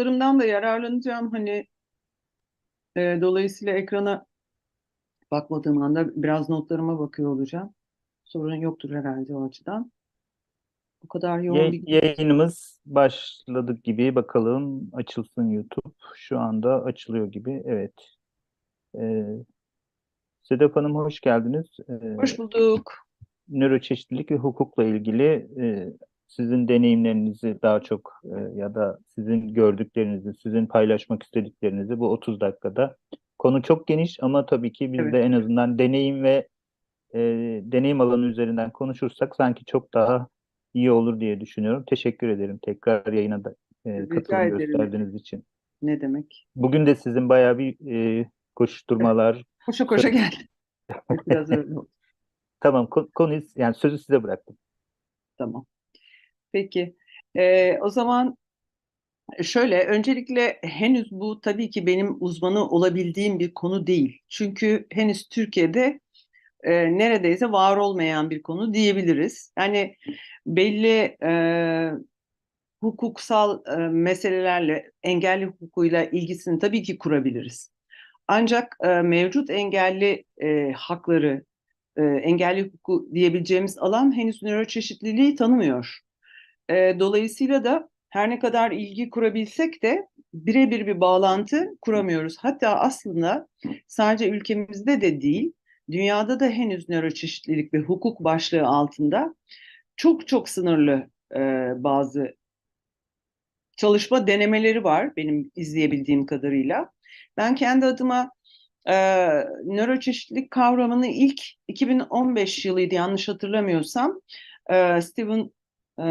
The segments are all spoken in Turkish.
notlarımdan da yararlanacağım. Hani e, dolayısıyla ekrana bakmadığım anda biraz notlarıma bakıyor olacağım. Sorun yoktur herhalde o açıdan. O kadar yoğun Yay- bir yayınımız başladık gibi. Bakalım açılsın YouTube. Şu anda açılıyor gibi. Evet. Ee, Sedef Hanım hoş geldiniz. Ee, hoş bulduk. nöroçeşitlilik ve hukukla ilgili e, sizin deneyimlerinizi daha çok e, ya da sizin gördüklerinizi, sizin paylaşmak istediklerinizi bu 30 dakikada. Konu çok geniş ama tabii ki biz Evet. de en azından deneyim ve e, deneyim alanı üzerinden konuşursak sanki çok daha iyi olur diye düşünüyorum. Teşekkür ederim tekrar yayına da e, katılım gösterdiğiniz için. Ne demek? Bugün de sizin bayağı bir e, koşturmalar. Koşa koşa geldim. Biraz öyle oldu. Tamam ko- konuyu yani sözü size bıraktım. Tamam. Peki. Ee, o zaman şöyle, öncelikle henüz bu tabii ki benim uzmanı olabildiğim bir konu değil. Çünkü henüz Türkiye'de e, neredeyse var olmayan bir konu diyebiliriz. Yani belli e, hukuksal e, meselelerle, engelli hukukuyla ilgisini tabii ki kurabiliriz. Ancak e, mevcut engelli e, hakları, e, engelli hukuku diyebileceğimiz alan henüz nöroçeşitliliği tanımıyor. E, dolayısıyla da her ne kadar ilgi kurabilsek de birebir bir bağlantı kuramıyoruz. Hatta aslında sadece ülkemizde de değil, dünyada da henüz nöroçeşitlilik ve hukuk başlığı altında çok çok sınırlı e, bazı çalışma denemeleri var benim izleyebildiğim kadarıyla. Ben kendi adıma e, nöroçeşitlilik kavramını ilk 2015 yılıydı yanlış hatırlamıyorsam e, Steven e,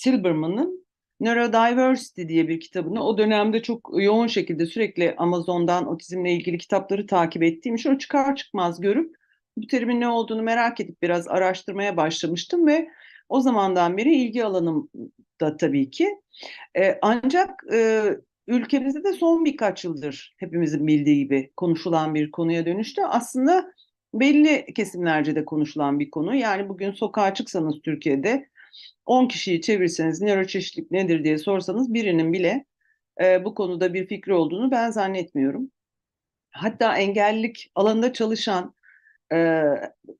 Silberman'ın Neurodiversity diye bir kitabını o dönemde çok yoğun şekilde sürekli Amazon'dan otizmle ilgili kitapları takip ettiğim için o çıkar çıkmaz görüp bu terimin ne olduğunu merak edip biraz araştırmaya başlamıştım ve o zamandan beri ilgi alanım da tabii ki. E, ancak e, ülkemizde de son birkaç yıldır hepimizin bildiği gibi konuşulan bir konuya dönüştü. Aslında belli kesimlerce de konuşulan bir konu. Yani bugün sokağa çıksanız Türkiye'de 10 kişiyi çevirseniz nöroçeşitlilik nedir diye sorsanız birinin bile e, bu konuda bir fikri olduğunu ben zannetmiyorum. Hatta engellilik alanında çalışan e,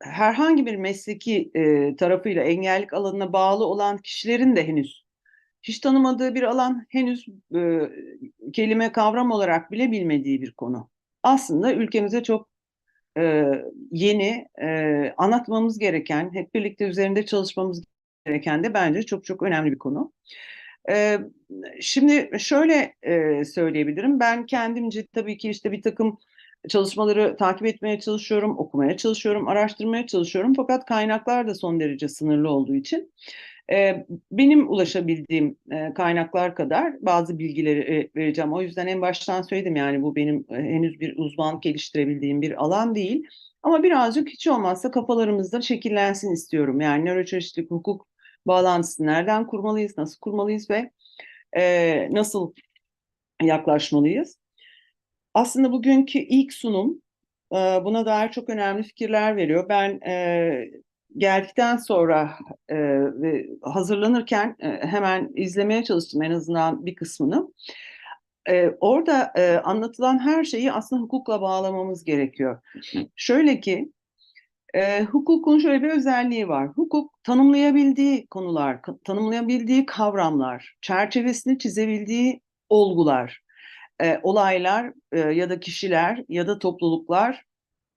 herhangi bir mesleki e, tarafıyla engellilik alanına bağlı olan kişilerin de henüz hiç tanımadığı bir alan, henüz e, kelime kavram olarak bile bilmediği bir konu. Aslında ülkemize çok e, yeni, e, anlatmamız gereken, hep birlikte üzerinde çalışmamız gereken de bence çok çok önemli bir konu. E, şimdi şöyle e, söyleyebilirim, ben kendimce tabii ki işte bir takım çalışmaları takip etmeye çalışıyorum, okumaya çalışıyorum, araştırmaya çalışıyorum. Fakat kaynaklar da son derece sınırlı olduğu için e, benim ulaşabildiğim e, kaynaklar kadar bazı bilgileri e, vereceğim. O yüzden en baştan söyledim yani bu benim e, henüz bir uzmanlık geliştirebildiğim bir alan değil. Ama birazcık hiç olmazsa kafalarımızda şekillensin istiyorum. Yani nöroçeşitlilik, hukuk bağlantısını nereden kurmalıyız, nasıl kurmalıyız ve e, nasıl yaklaşmalıyız? Aslında bugünkü ilk sunum e, buna dair çok önemli fikirler veriyor. Ben e, geldikten sonra e, ve hazırlanırken e, hemen izlemeye çalıştım en azından bir kısmını. E, orada e, anlatılan her şeyi aslında hukukla bağlamamız gerekiyor. Şöyle ki e, hukukun şöyle bir özelliği var. Hukuk tanımlayabildiği konular, tanımlayabildiği kavramlar, çerçevesini çizebildiği olgular, e, olaylar e, ya da kişiler ya da topluluklar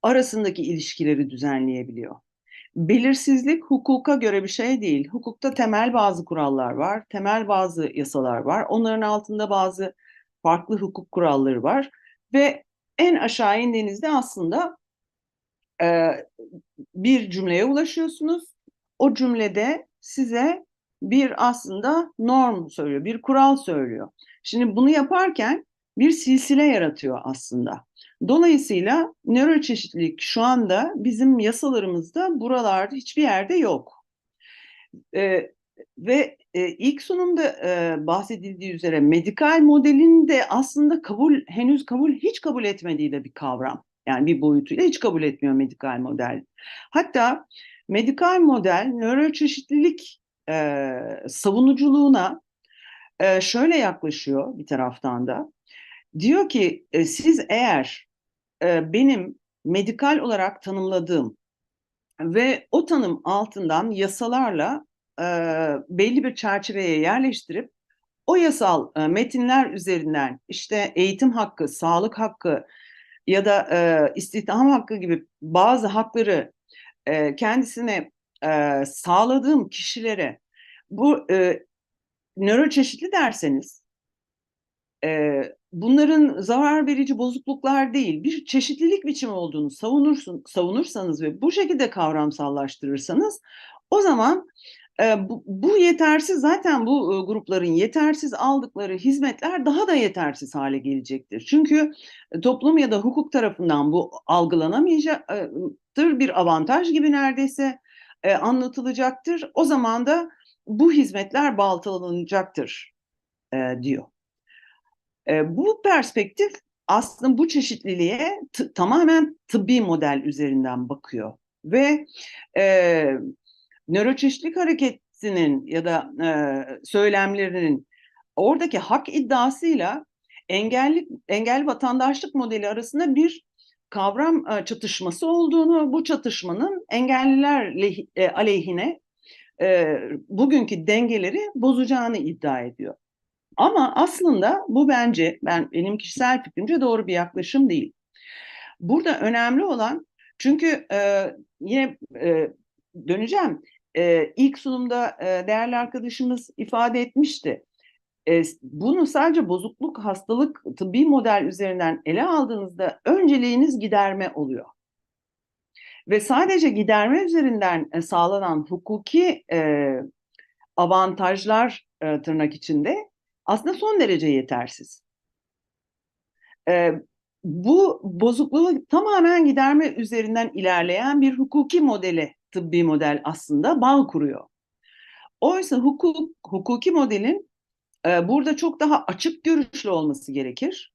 arasındaki ilişkileri düzenleyebiliyor. Belirsizlik hukuka göre bir şey değil. Hukukta temel bazı kurallar var, temel bazı yasalar var. Onların altında bazı farklı hukuk kuralları var ve en aşağı indiğinizde aslında e, bir cümleye ulaşıyorsunuz. O cümlede size bir aslında norm söylüyor, bir kural söylüyor. Şimdi bunu yaparken bir silsile yaratıyor aslında. Dolayısıyla nöroçeşitlilik şu anda bizim yasalarımızda buralarda hiçbir yerde yok. Ee, ve e, ilk sunumda e, bahsedildiği üzere medikal modelin de aslında kabul henüz kabul hiç kabul etmediği de bir kavram. Yani bir boyutuyla hiç kabul etmiyor medikal model. Hatta medikal model nöroçeşitlilik e, savunuculuğuna e, şöyle yaklaşıyor bir taraftan da. Diyor ki e, siz eğer e, benim medikal olarak tanımladığım ve o tanım altından yasalarla e, belli bir çerçeveye yerleştirip o yasal e, metinler üzerinden işte eğitim hakkı, sağlık hakkı ya da e, istihdam hakkı gibi bazı hakları e, kendisine e, sağladığım kişilere bu e, nöroçeşitli derseniz e, bunların zarar verici bozukluklar değil bir çeşitlilik biçimi olduğunu savunursun, savunursanız ve bu şekilde kavramsallaştırırsanız o zaman bu, bu yetersiz zaten bu grupların yetersiz aldıkları hizmetler daha da yetersiz hale gelecektir. Çünkü e, toplum ya da hukuk tarafından bu algılanamayacaktır bir avantaj gibi neredeyse e, anlatılacaktır. O zaman da bu hizmetler baltalanacaktır e, diyor. Bu perspektif aslında bu çeşitliliğe tamamen tıbbi model üzerinden bakıyor ve e, nöroçeşitlilik hareketinin ya da e, söylemlerinin oradaki hak iddiasıyla engelli engelli vatandaşlık modeli arasında bir kavram e, çatışması olduğunu, bu çatışmanın engelliler leh, e, aleyhine e, bugünkü dengeleri bozacağını iddia ediyor. Ama aslında bu bence ben benim kişisel fikrimce doğru bir yaklaşım değil. Burada önemli olan çünkü e, yine e, döneceğim. E, ilk sunumda e, değerli arkadaşımız ifade etmişti. E, bunu sadece bozukluk, hastalık, tıbbi model üzerinden ele aldığınızda önceliğiniz giderme oluyor. Ve sadece giderme üzerinden e, sağlanan hukuki e, avantajlar e, tırnak içinde aslında son derece yetersiz. E, bu bozukluğu tamamen giderme üzerinden ilerleyen bir hukuki modeli, tıbbi model aslında bağ kuruyor. Oysa hukuk, hukuki modelin e, burada çok daha açık görüşlü olması gerekir.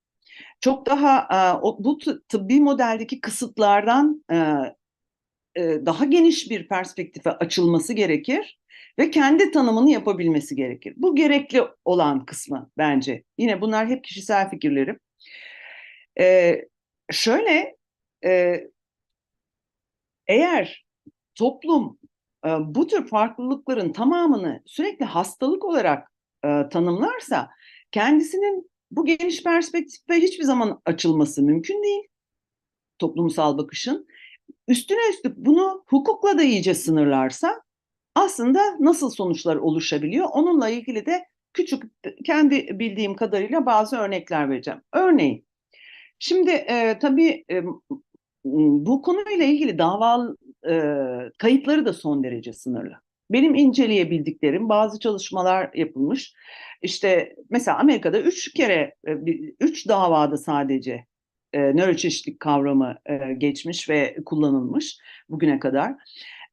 Çok daha e, o, bu tıbbi modeldeki kısıtlardan e, e, daha geniş bir perspektife açılması gerekir ve kendi tanımını yapabilmesi gerekir. Bu gerekli olan kısmı bence. Yine bunlar hep kişisel fikirlerim. Ee, şöyle e, eğer toplum e, bu tür farklılıkların tamamını sürekli hastalık olarak e, tanımlarsa kendisinin bu geniş perspektife hiçbir zaman açılması mümkün değil toplumsal bakışın. Üstüne üstlük bunu hukukla da iyice sınırlarsa aslında nasıl sonuçlar oluşabiliyor? Onunla ilgili de küçük kendi bildiğim kadarıyla bazı örnekler vereceğim. Örneğin şimdi e, tabii e, bu konuyla ilgili dava e, kayıtları da son derece sınırlı. Benim inceleyebildiklerim bazı çalışmalar yapılmış. İşte mesela Amerika'da üç kere, e, üç davada sadece e, nöroçeşitlik kavramı e, geçmiş ve kullanılmış bugüne kadar.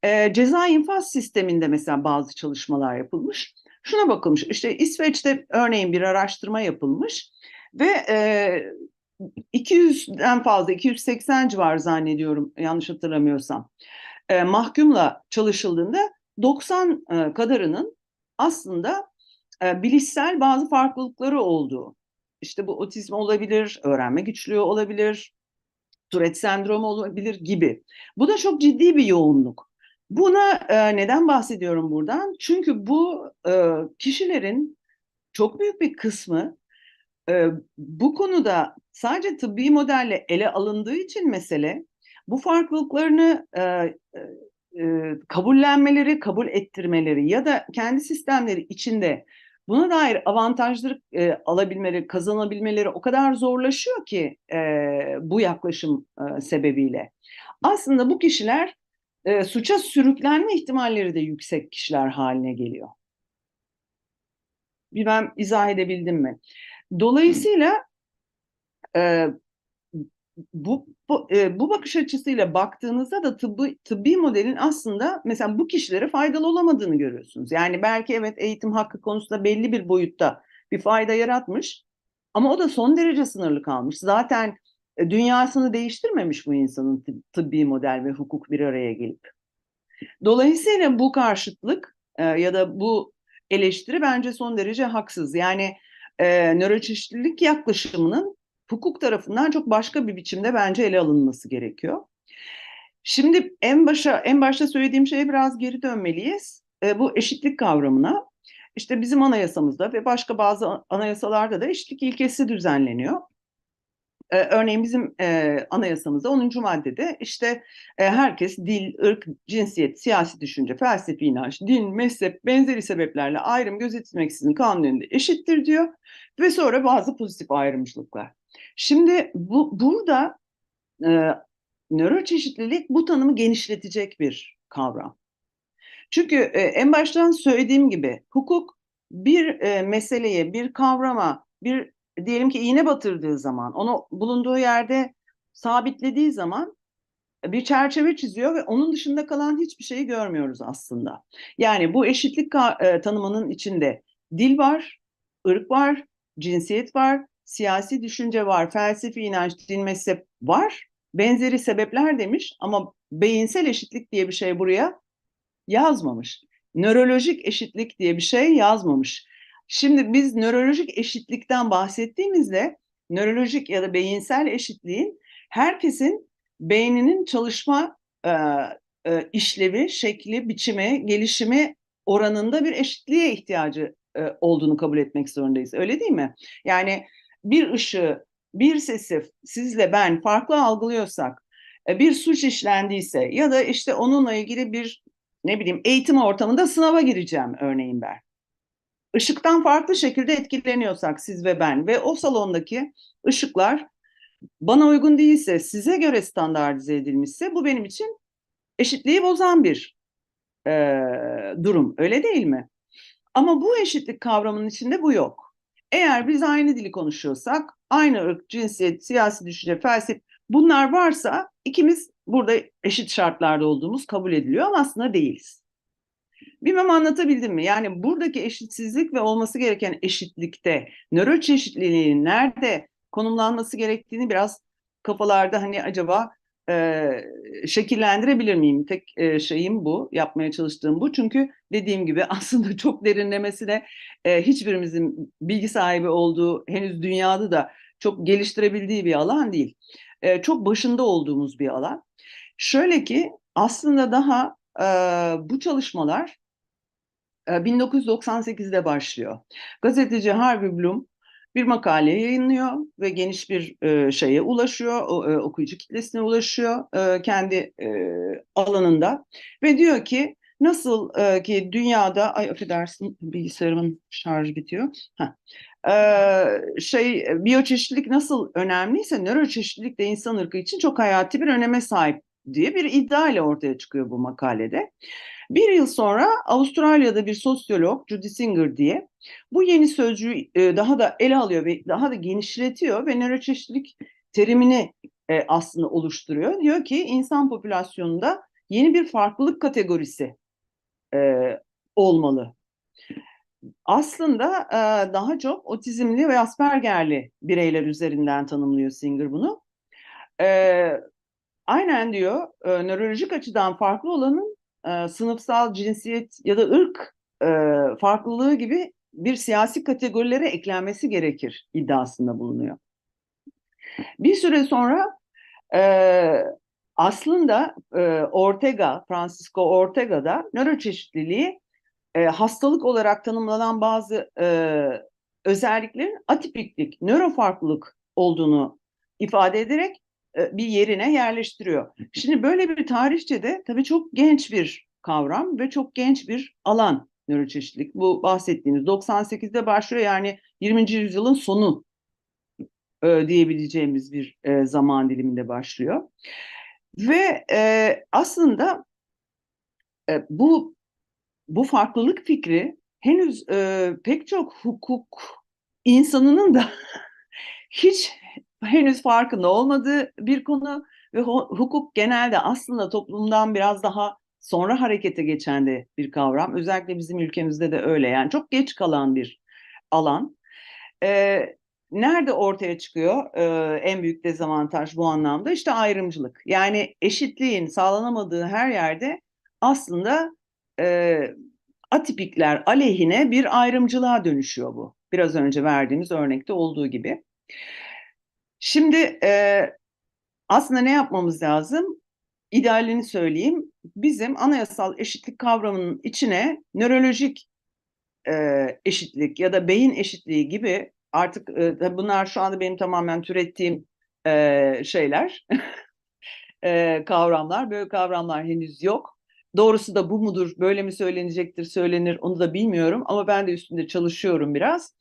E, ceza infaz sisteminde mesela bazı çalışmalar yapılmış. Şuna bakılmış, işte İsveç'te örneğin bir araştırma yapılmış ve e, 200'den fazla, 280 civarı zannediyorum yanlış hatırlamıyorsam. E, mahkumla çalışıldığında 90 e, kadarının aslında e, bilişsel bazı farklılıkları olduğu. İşte bu otizm olabilir, öğrenme güçlüğü olabilir, Tourette sendromu olabilir gibi. Bu da çok ciddi bir yoğunluk. Buna e, neden bahsediyorum buradan? Çünkü bu e, kişilerin çok büyük bir kısmı e, bu konuda sadece tıbbi modelle ele alındığı için mesele bu farklılıklarını e, e, kabullenmeleri, kabul ettirmeleri ya da kendi sistemleri içinde buna dair avantajları e, alabilmeleri, kazanabilmeleri o kadar zorlaşıyor ki e, bu yaklaşım e, sebebiyle. Aslında bu kişiler e, suça sürüklenme ihtimalleri de yüksek kişiler haline geliyor. Bilmem izah edebildim mi? Dolayısıyla e, bu bu, e, bu bakış açısıyla baktığınızda da tıbbi, tıbbi modelin aslında mesela bu kişilere faydalı olamadığını görüyorsunuz. Yani belki evet eğitim hakkı konusunda belli bir boyutta bir fayda yaratmış ama o da son derece sınırlı kalmış. Zaten e, dünyasını değiştirmemiş bu insanın tıbbi model ve hukuk bir araya gelip. Dolayısıyla bu karşıtlık e, ya da bu eleştiri bence son derece haksız. Yani e, nöroçeşitlilik yaklaşımının hukuk tarafından çok başka bir biçimde bence ele alınması gerekiyor. Şimdi en başa en başta söylediğim şeye biraz geri dönmeliyiz. E, bu eşitlik kavramına. İşte bizim anayasamızda ve başka bazı anayasalarda da eşitlik ilkesi düzenleniyor. Ee, örneğin bizim e, anayasamızda 10. maddede işte e, herkes dil, ırk, cinsiyet, siyasi düşünce, felsefi inanç, din, mezhep, benzeri sebeplerle ayrım gözetilmeksizin kanun önünde eşittir diyor. Ve sonra bazı pozitif ayrımcılıklar. Şimdi bu burada e, nöroçeşitlilik bu tanımı genişletecek bir kavram. Çünkü e, en baştan söylediğim gibi hukuk bir e, meseleye, bir kavrama, bir diyelim ki iğne batırdığı zaman, onu bulunduğu yerde sabitlediği zaman bir çerçeve çiziyor ve onun dışında kalan hiçbir şeyi görmüyoruz aslında. Yani bu eşitlik e, tanımının içinde dil var, ırk var, cinsiyet var, siyasi düşünce var, felsefi inanç, din, mezhep var. Benzeri sebepler demiş ama beyinsel eşitlik diye bir şey buraya yazmamış. Nörolojik eşitlik diye bir şey yazmamış. Şimdi biz nörolojik eşitlikten bahsettiğimizde nörolojik ya da beyinsel eşitliğin herkesin beyninin çalışma e, e, işlevi, şekli, biçimi, gelişimi oranında bir eşitliğe ihtiyacı e, olduğunu kabul etmek zorundayız. Öyle değil mi? Yani bir ışığı, bir sesi sizle ben farklı algılıyorsak, e, bir suç işlendiyse ya da işte onunla ilgili bir ne bileyim eğitim ortamında sınava gireceğim örneğin ben. Işıktan farklı şekilde etkileniyorsak siz ve ben ve o salondaki ışıklar bana uygun değilse, size göre standartize edilmişse bu benim için eşitliği bozan bir e, durum. Öyle değil mi? Ama bu eşitlik kavramının içinde bu yok. Eğer biz aynı dili konuşuyorsak, aynı ırk, cinsiyet, siyasi düşünce, felsefe bunlar varsa ikimiz burada eşit şartlarda olduğumuz kabul ediliyor ama aslında değiliz. Bilmem anlatabildim mi? Yani buradaki eşitsizlik ve olması gereken eşitlikte nöro çeşitliliğin nerede konumlanması gerektiğini biraz kafalarda hani acaba e, şekillendirebilir miyim? Tek e, şeyim bu, yapmaya çalıştığım bu. Çünkü dediğim gibi aslında çok derinlemesine e, hiçbirimizin bilgi sahibi olduğu henüz dünyada da çok geliştirebildiği bir alan değil. E, çok başında olduğumuz bir alan. Şöyle ki aslında daha e, bu çalışmalar 1998'de ee, başlıyor. Gazeteci Harvey Bloom bir makale yayınlıyor ve geniş bir e, şeye ulaşıyor, o, e, okuyucu kitlesine ulaşıyor e, kendi e, alanında ve diyor ki nasıl e, ki dünyada, ay affedersin bilgisayarımın şarjı bitiyor. Heh. Ee, şey biyoçeşitlilik nasıl önemliyse nöroçeşitlilik de insan ırkı için çok hayati bir öneme sahip diye bir iddia ile ortaya çıkıyor bu makalede. Bir yıl sonra Avustralya'da bir sosyolog Judy Singer diye bu yeni sözcüğü e, daha da ele alıyor ve daha da genişletiyor ve nöroçeşitlilik terimini e, aslında oluşturuyor. Diyor ki insan popülasyonunda yeni bir farklılık kategorisi e, olmalı. Aslında daha çok otizmli ve aspergerli bireyler üzerinden tanımlıyor Singer bunu. Aynen diyor, nörolojik açıdan farklı olanın e, sınıfsal cinsiyet ya da ırk e, farklılığı gibi bir siyasi kategorilere eklenmesi gerekir iddiasında bulunuyor. Bir süre sonra e, aslında Ortega, Francisco Ortega da nöroçeşitliliği hastalık olarak tanımlanan bazı özelliklerin atipiklik, nörofarklılık olduğunu ifade ederek bir yerine yerleştiriyor. Şimdi böyle bir tarihçede tabii çok genç bir kavram ve çok genç bir alan nöroçeşitlilik. Bu bahsettiğiniz 98'de başlıyor yani 20. yüzyılın sonu e, diyebileceğimiz bir e, zaman diliminde başlıyor. Ve e, aslında e, bu bu farklılık fikri henüz e, pek çok hukuk insanının da hiç henüz farkında olmadığı bir konu ve hukuk genelde aslında toplumdan biraz daha sonra harekete geçen de bir kavram. Özellikle bizim ülkemizde de öyle yani çok geç kalan bir alan. Ee, nerede ortaya çıkıyor ee, en büyük dezavantaj bu anlamda? İşte ayrımcılık. Yani eşitliğin sağlanamadığı her yerde aslında e, atipikler aleyhine bir ayrımcılığa dönüşüyor bu. Biraz önce verdiğimiz örnekte olduğu gibi. Şimdi e, aslında ne yapmamız lazım? İdealini söyleyeyim. Bizim anayasal eşitlik kavramının içine nörolojik e, eşitlik ya da beyin eşitliği gibi artık e, bunlar şu anda benim tamamen türettiğim e, şeyler, e, kavramlar. Böyle kavramlar henüz yok. Doğrusu da bu mudur, böyle mi söylenecektir, söylenir onu da bilmiyorum ama ben de üstünde çalışıyorum biraz.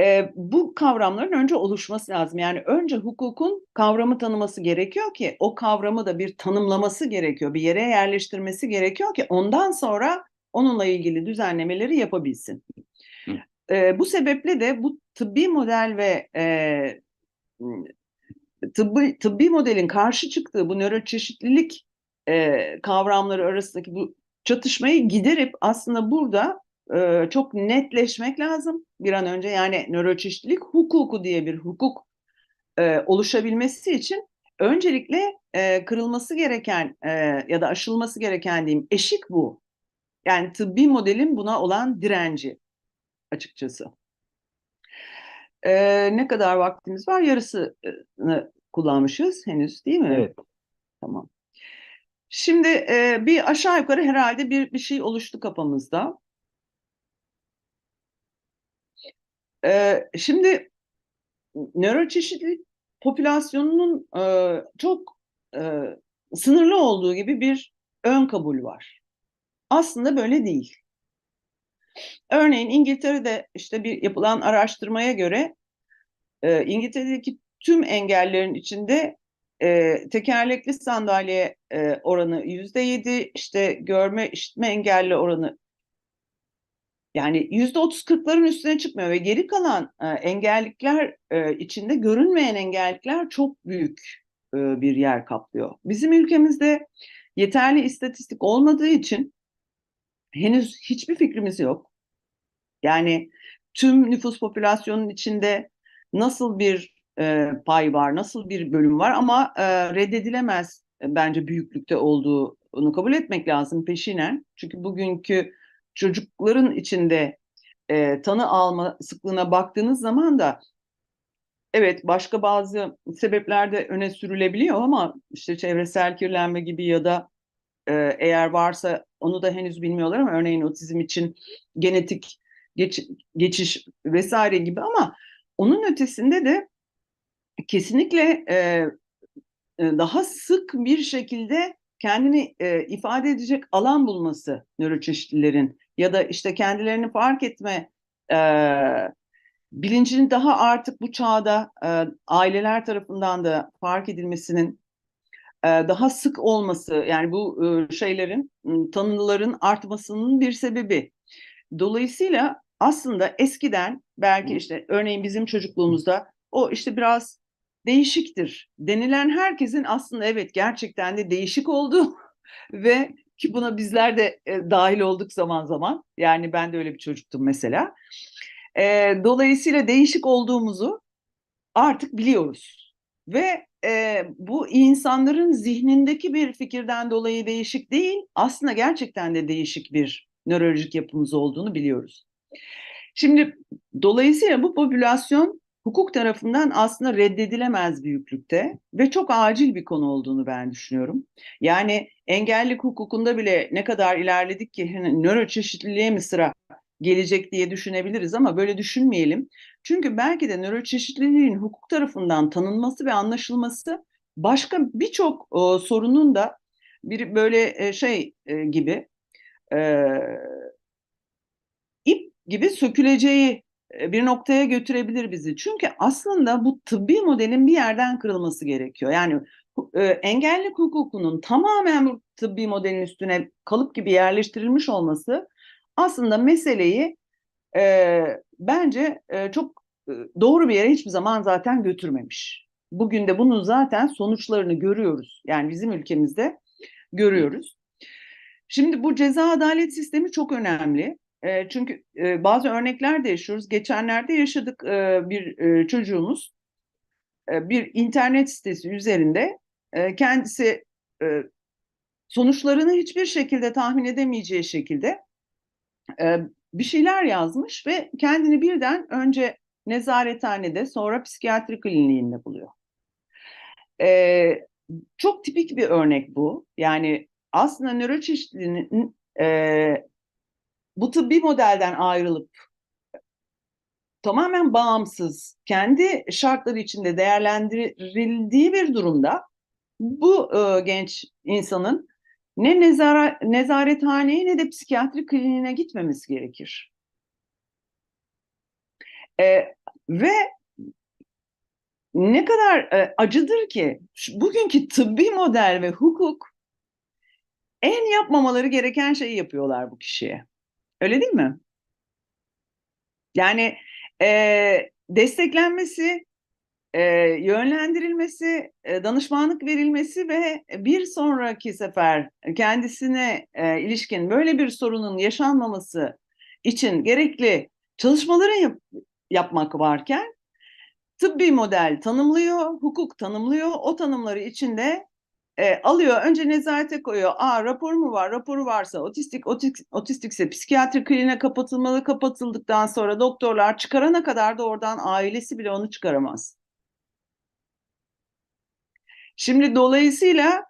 E, bu kavramların önce oluşması lazım. Yani önce hukukun kavramı tanıması gerekiyor ki o kavramı da bir tanımlaması gerekiyor, bir yere yerleştirmesi gerekiyor ki ondan sonra onunla ilgili düzenlemeleri yapabilsin. E, bu sebeple de bu tıbbi model ve e, tıbbi, tıbbi modelin karşı çıktığı bu nöroçeşitlilik e, kavramları arasındaki bu çatışmayı giderip aslında burada e, çok netleşmek lazım bir an önce. Yani nöroçeşitlilik hukuku diye bir hukuk e, oluşabilmesi için öncelikle e, kırılması gereken e, ya da aşılması gereken diyeyim eşik bu. Yani tıbbi modelin buna olan direnci açıkçası. Ee, ne kadar vaktimiz var? Yarısını kullanmışız henüz değil mi? Evet. Tamam. Şimdi e, bir aşağı yukarı herhalde bir, bir şey oluştu kafamızda. Ee, şimdi nöroçeşitlilik popülasyonunun e, çok e, sınırlı olduğu gibi bir ön kabul var. Aslında böyle değil. Örneğin İngiltere'de işte bir yapılan araştırmaya göre e, İngiltere'deki tüm engellerin içinde e, tekerlekli sandalye e, oranı yüzde yedi, işte görme işitme engelli oranı yani yüzde otuz kırkların üstüne çıkmıyor ve geri kalan e, engellikler e, içinde görünmeyen engellikler çok büyük e, bir yer kaplıyor. Bizim ülkemizde yeterli istatistik olmadığı için henüz hiçbir fikrimiz yok. Yani tüm nüfus popülasyonunun içinde nasıl bir e, pay var, nasıl bir bölüm var ama e, reddedilemez e, bence büyüklükte olduğunu kabul etmek lazım peşinen. Çünkü bugünkü çocukların içinde e, tanı alma sıklığına baktığınız zaman da evet başka bazı sebepler de öne sürülebiliyor ama işte çevresel kirlenme gibi ya da e, eğer varsa onu da henüz bilmiyorlar ama örneğin otizm için genetik geç, geçiş vesaire gibi ama onun ötesinde de kesinlikle e, e, daha sık bir şekilde kendini e, ifade edecek alan bulması nöroçeşitlilerin ya da işte kendilerini fark etme e, bilincinin daha artık bu çağda e, aileler tarafından da fark edilmesinin e, daha sık olması yani bu e, şeylerin tanıların artmasının bir sebebi. Dolayısıyla aslında eskiden belki işte örneğin bizim çocukluğumuzda o işte biraz değişiktir denilen herkesin aslında evet gerçekten de değişik olduğu ve ki buna bizler de e, dahil olduk zaman zaman. Yani ben de öyle bir çocuktum mesela. E, dolayısıyla değişik olduğumuzu artık biliyoruz. Ve e, bu insanların zihnindeki bir fikirden dolayı değişik değil, aslında gerçekten de değişik bir nörolojik yapımız olduğunu biliyoruz. Şimdi dolayısıyla bu popülasyon hukuk tarafından aslında reddedilemez büyüklükte ve çok acil bir konu olduğunu ben düşünüyorum. Yani engellik hukukunda bile ne kadar ilerledik ki hani, nöroçeşitliliğe mi sıra gelecek diye düşünebiliriz ama böyle düşünmeyelim. Çünkü belki de nöroçeşitliliğin hukuk tarafından tanınması ve anlaşılması başka birçok e, sorunun da bir böyle e, şey e, gibi e, ip gibi söküleceği bir noktaya götürebilir bizi. Çünkü aslında bu tıbbi modelin bir yerden kırılması gerekiyor. Yani e, engellik hukukunun tamamen bu tıbbi modelin üstüne kalıp gibi yerleştirilmiş olması aslında meseleyi e, bence e, çok e, doğru bir yere hiçbir zaman zaten götürmemiş. Bugün de bunun zaten sonuçlarını görüyoruz. Yani bizim ülkemizde görüyoruz. Şimdi bu ceza adalet sistemi çok önemli. E, çünkü e, bazı örnekler de yaşıyoruz. Geçenlerde yaşadık e, bir e, çocuğumuz e, bir internet sitesi üzerinde e, kendisi e, sonuçlarını hiçbir şekilde tahmin edemeyeceği şekilde e, bir şeyler yazmış ve kendini birden önce nezarethanede sonra psikiyatri kliniğinde buluyor. E, çok tipik bir örnek bu. Yani aslında nöroçeşitliliğinin e, bu tıbbi modelden ayrılıp tamamen bağımsız, kendi şartları içinde değerlendirildiği bir durumda bu e, genç insanın ne nezara, nezarethaneye ne de psikiyatri kliniğine gitmemesi gerekir. E, ve ne kadar e, acıdır ki şu, bugünkü tıbbi model ve hukuk en yapmamaları gereken şeyi yapıyorlar bu kişiye. Öyle değil mi? Yani e, desteklenmesi, e, yönlendirilmesi, e, danışmanlık verilmesi ve bir sonraki sefer kendisine e, ilişkin böyle bir sorunun yaşanmaması için gerekli çalışmaları yap, yapmak varken tıbbi model tanımlıyor, hukuk tanımlıyor. O tanımları içinde e, alıyor. Önce nezarete koyuyor. Aa rapor mu var? Raporu varsa otistik, otik, otistikse psikiyatri kliniğine kapatılmalı. Kapatıldıktan sonra doktorlar çıkarana kadar da oradan ailesi bile onu çıkaramaz. Şimdi dolayısıyla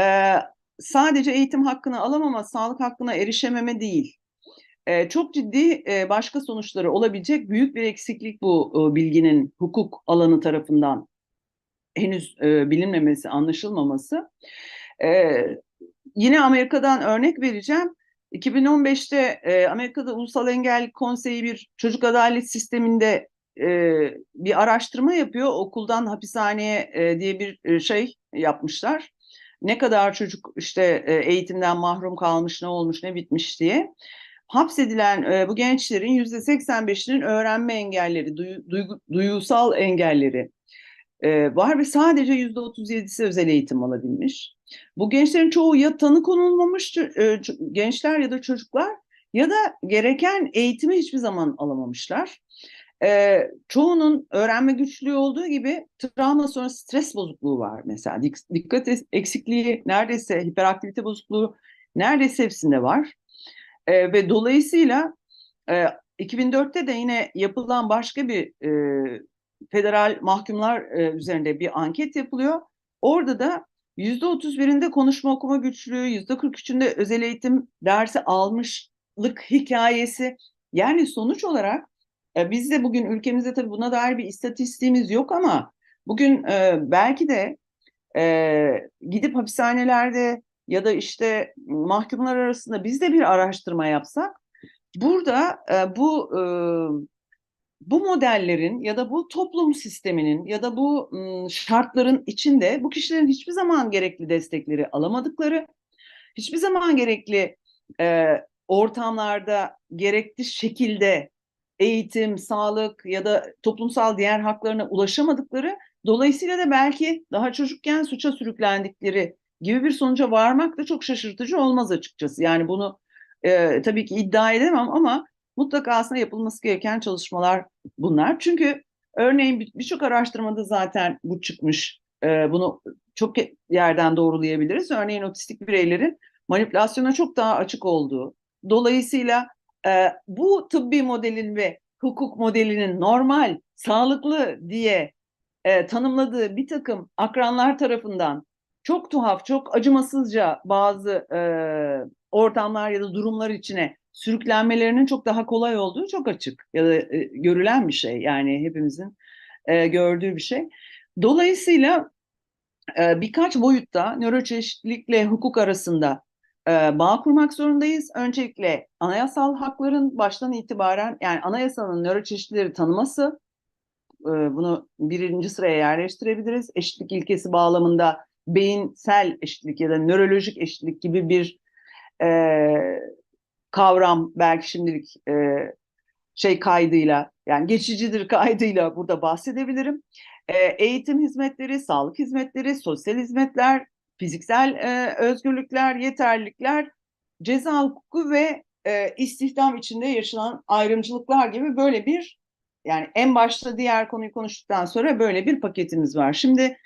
e, sadece eğitim hakkını alamama, sağlık hakkına erişememe değil. E, çok ciddi e, başka sonuçları olabilecek büyük bir eksiklik bu e, bilginin hukuk alanı tarafından henüz e, bilinmemesi, anlaşılmaması. E, yine Amerika'dan örnek vereceğim. 2015'te e, Amerika'da Ulusal Engel Konseyi bir çocuk adalet sisteminde e, bir araştırma yapıyor. Okuldan hapishaneye e, diye bir e, şey yapmışlar. Ne kadar çocuk işte e, eğitimden mahrum kalmış, ne olmuş, ne bitmiş diye. Hapsedilen e, bu gençlerin yüzde 85'inin öğrenme engelleri, duyu, duygu, duyusal engelleri e, var ve sadece yüzde 37'si özel eğitim alabilmiş. Bu gençlerin çoğu ya tanı konulmamış e, gençler ya da çocuklar ya da gereken eğitimi hiçbir zaman alamamışlar. E, çoğunun öğrenme güçlüğü olduğu gibi travma sonra stres bozukluğu var mesela. Dikkat eksikliği neredeyse hiperaktivite bozukluğu neredeyse hepsinde var. E, ve dolayısıyla e, 2004'te de yine yapılan başka bir e, federal mahkumlar e, üzerinde bir anket yapılıyor. Orada da yüzde otuz birinde konuşma okuma güçlüğü, yüzde 43'ünde özel eğitim dersi almışlık hikayesi. Yani sonuç olarak e, biz de bugün ülkemizde tabii buna dair bir istatistiğimiz yok ama bugün e, belki de e, gidip hapishanelerde ya da işte mahkumlar arasında biz de bir araştırma yapsak burada e, bu e, bu modellerin ya da bu toplum sisteminin ya da bu şartların içinde bu kişilerin hiçbir zaman gerekli destekleri alamadıkları, hiçbir zaman gerekli e, ortamlarda gerekli şekilde eğitim, sağlık ya da toplumsal diğer haklarına ulaşamadıkları, dolayısıyla da belki daha çocukken suça sürüklendikleri gibi bir sonuca varmak da çok şaşırtıcı olmaz açıkçası. Yani bunu e, tabii ki iddia edemem ama mutlaka aslında yapılması gereken çalışmalar bunlar. Çünkü örneğin birçok araştırmada zaten bu çıkmış. E, bunu çok yerden doğrulayabiliriz. Örneğin otistik bireylerin manipülasyona çok daha açık olduğu. Dolayısıyla e, bu tıbbi modelin ve hukuk modelinin normal, sağlıklı diye e, tanımladığı bir takım akranlar tarafından çok tuhaf, çok acımasızca bazı e, ortamlar ya da durumlar içine sürüklenmelerinin çok daha kolay olduğu çok açık ya da e, görülen bir şey yani hepimizin e, gördüğü bir şey. Dolayısıyla e, birkaç boyutta nöroçeşitlilikle hukuk arasında e, bağ kurmak zorundayız. Öncelikle anayasal hakların baştan itibaren yani anayasanın nöroçeşitlileri tanıması e, bunu birinci sıraya yerleştirebiliriz. Eşitlik ilkesi bağlamında beyinsel eşitlik ya da nörolojik eşitlik gibi bir e, kavram belki şimdilik e, şey kaydıyla yani geçicidir kaydıyla burada bahsedebilirim. E, eğitim hizmetleri, sağlık hizmetleri, sosyal hizmetler, fiziksel e, özgürlükler, yeterlilikler, ceza hukuku ve e, istihdam içinde yaşanan ayrımcılıklar gibi böyle bir yani en başta diğer konuyu konuştuktan sonra böyle bir paketimiz var. Şimdi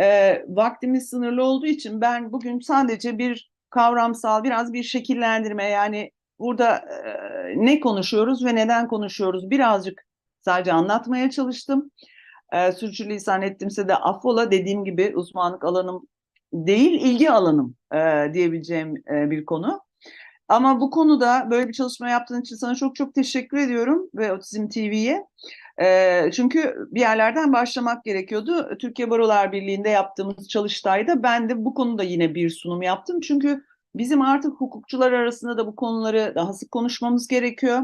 e, vaktimiz sınırlı olduğu için ben bugün sadece bir kavramsal biraz bir şekillendirme yani burada e, ne konuşuyoruz ve neden konuşuyoruz birazcık sadece anlatmaya çalıştım. E, sürçülisan ettimse de affola dediğim gibi uzmanlık alanım değil ilgi alanım e, diyebileceğim e, bir konu. Ama bu konuda böyle bir çalışma yaptığın için sana çok çok teşekkür ediyorum ve Otizm TV'ye. E, çünkü bir yerlerden başlamak gerekiyordu. Türkiye Barolar Birliği'nde yaptığımız çalıştayda ben de bu konuda yine bir sunum yaptım. Çünkü bizim artık hukukçular arasında da bu konuları daha sık konuşmamız gerekiyor.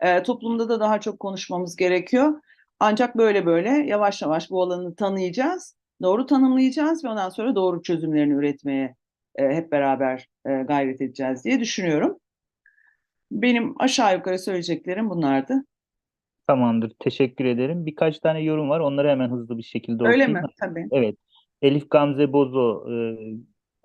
E, toplumda da daha çok konuşmamız gerekiyor. Ancak böyle böyle yavaş yavaş bu alanı tanıyacağız, doğru tanımlayacağız ve ondan sonra doğru çözümlerini üretmeye e, hep beraber e, gayret edeceğiz diye düşünüyorum. Benim aşağı yukarı söyleyeceklerim bunlardı. Tamamdır. Teşekkür ederim. Birkaç tane yorum var. Onları hemen hızlı bir şekilde Öyle okuyayım. mi? Tabii. Evet. Elif Gamze Bozo, e,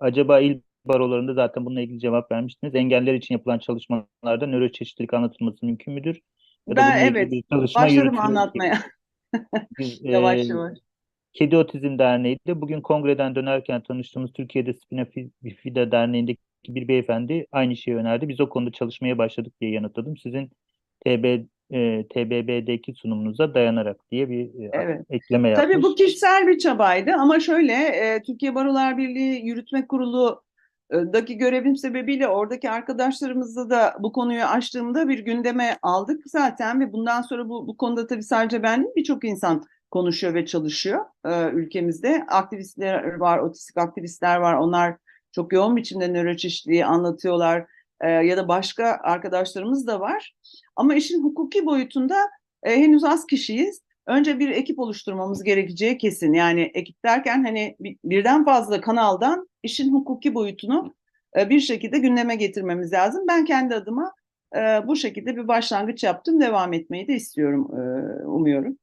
acaba il barolarında zaten bununla ilgili cevap vermiştiniz. Engeller için yapılan çalışmalarda nöroçeşitlilik anlatılması mümkün müdür? Ya da Ben evet başladım anlatmaya Biz, yavaş e, yavaş. Kedi Otizm Derneği de bugün kongreden dönerken tanıştığımız Türkiye'de Spina Bifida Derneği'ndeki bir beyefendi aynı şeyi önerdi. Biz o konuda çalışmaya başladık diye yanıtladım. Sizin TB, e, TBB'deki sunumunuza dayanarak diye bir e, Evet. ekleme yapmış. Tabii bu kişisel bir çabaydı ama şöyle e, Türkiye Barolar Birliği Yürütme Kurulu daki görevim sebebiyle oradaki arkadaşlarımızla da bu konuyu açtığımda bir gündeme aldık zaten ve bundan sonra bu, bu konuda tabii sadece ben değil birçok insan konuşuyor ve çalışıyor e, ülkemizde. Aktivistler var, otistik aktivistler var. Onlar çok yoğun biçimde nöroçeşitliği anlatıyorlar E, ya da başka arkadaşlarımız da var. Ama işin hukuki boyutunda e, henüz az kişiyiz. Önce bir ekip oluşturmamız gerekeceği kesin. Yani ekip derken hani bir- birden fazla kanaldan işin hukuki boyutunu e, bir şekilde gündeme getirmemiz lazım. Ben kendi adıma e, bu şekilde bir başlangıç yaptım. Devam etmeyi de istiyorum, e, umuyorum.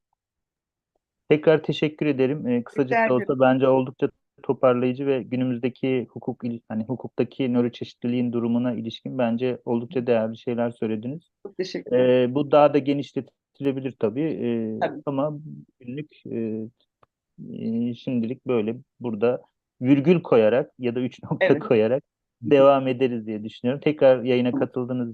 Tekrar teşekkür ederim. Ee, kısacık da olsa bence oldukça toparlayıcı ve günümüzdeki hukuk hani hukuktaki nöroçeşitliliğin durumuna ilişkin bence oldukça değerli şeyler söylediniz. Çok teşekkür ederim. Ee, bu daha da genişletilebilir tabii. Ee, Tabii. ama günlük e, e, şimdilik böyle burada virgül koyarak ya da üç nokta Evet. koyarak devam ederiz diye düşünüyorum. Tekrar yayına katıldığınız